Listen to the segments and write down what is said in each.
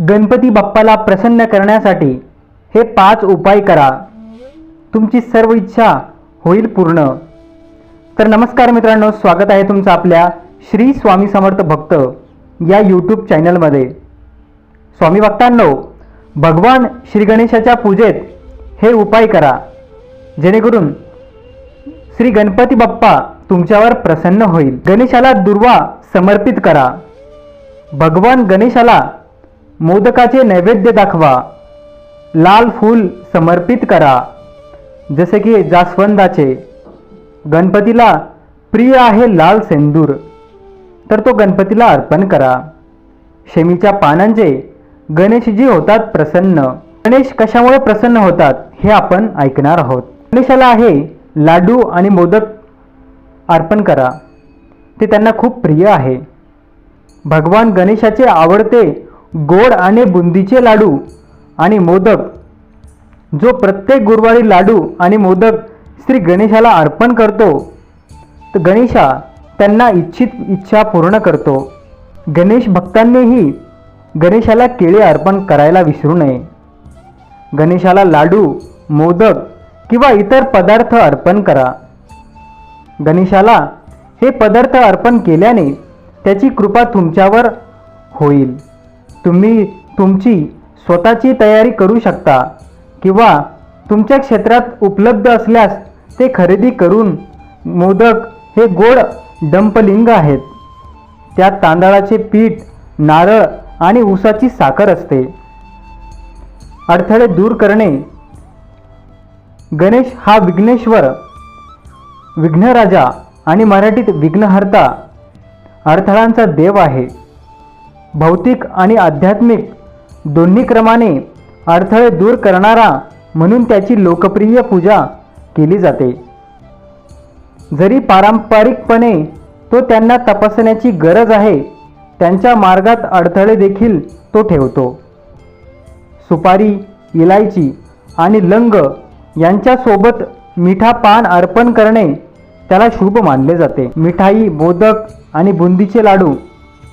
गणपती बाप्पाला प्रसन्न करण्यासाठी हे पाच उपाय करा. तुमची सर्व इच्छा होईल पूर्ण. तर नमस्कार मित्रांनो स्वागत आहे तुमचं आपल्या श्री स्वामी समर्थ भक्त या यूट्यूब चॅनलमध्ये स्वामी भक्तांनो भगवान श्री गणेशाच्या पूजेत हे उपाय करा. जेणेकरून श्री गणपती बाप्पा तुमच्यावर प्रसन्न होईल. गणेशाला दुर्वा समर्पित करा. भगवान गणेशाला मोदकाचे नैवेद्य दाखवा. लाल फूल समर्पित करा. जसे की जास्वंदाचे. गणपतीला प्रिय आहे लाल सेंदूर. तर तो गणपतीला अर्पण करा. शेमीच्या पानांचे गणेशजी होतात प्रसन्न. गणेश कशामुळे प्रसन्न होतात हे आपण ऐकणार आहोत. गणेशाला आहे लाडू आणि मोदक अर्पण करा. ते त्यांना खूप प्रिय आहे. भगवान गणेशाचे आवडते गोड आणि बुंदीचे लाडू आणि मोदक. जो प्रत्येक गुरुवारी लाडू आणि मोदक श्री गणेशाला अर्पण करतो तर गणेशा त्यांना इच्छित इच्छा पूर्ण करतो. गणेश भक्तांनीही गणेशाला केळी अर्पण करायला विसरू नये. गणेशाला लाडू मोदक किंवा इतर पदार्थ अर्पण करा. गणेशाला हे पदार्थ अर्पण केल्याने त्याची कृपा तुमच्यावर होईल. तुम्ही तुमची स्वतःची तयारी करू शकता किंवा तुमच्या क्षेत्रात उपलब्ध असल्यास ते खरेदी करून मोदक हे गोड डंपलिंग आहेत. त्यात तांदळाचे पीठ नारळ आणि ऊसाची साखर असते. अडथळे दूर करणे. गणेश हा विघ्नेश्वर विघ्नराजा आणि मराठीत विघ्नहर्ता. अडथळांचा देव आहे. भौतिक आणि आध्यात्मिक दोन्ही क्रमाने अडथळे दूर करणारा म्हणून त्याची लोकप्रिय पूजा केली जाते. जरी पारंपरिकपणे तो त्यांना तपासण्याची गरज आहे त्यांच्या मार्गात अडथळे देखील तो ठेवतो. सुपारी इलायची आणि लंग यांच्यासोबत मिठा पान अर्पण करणे त्याला शुभ मानले जाते. मिठाई मोदक आणि बुंदीचे लाडू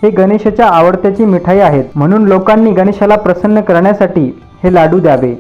हे गणेशाच्या आवडत्याची मिठाई आहेत म्हणून लोकांनी गणेशाला प्रसन्न करण्यासाठी हे लाडू द्यावे.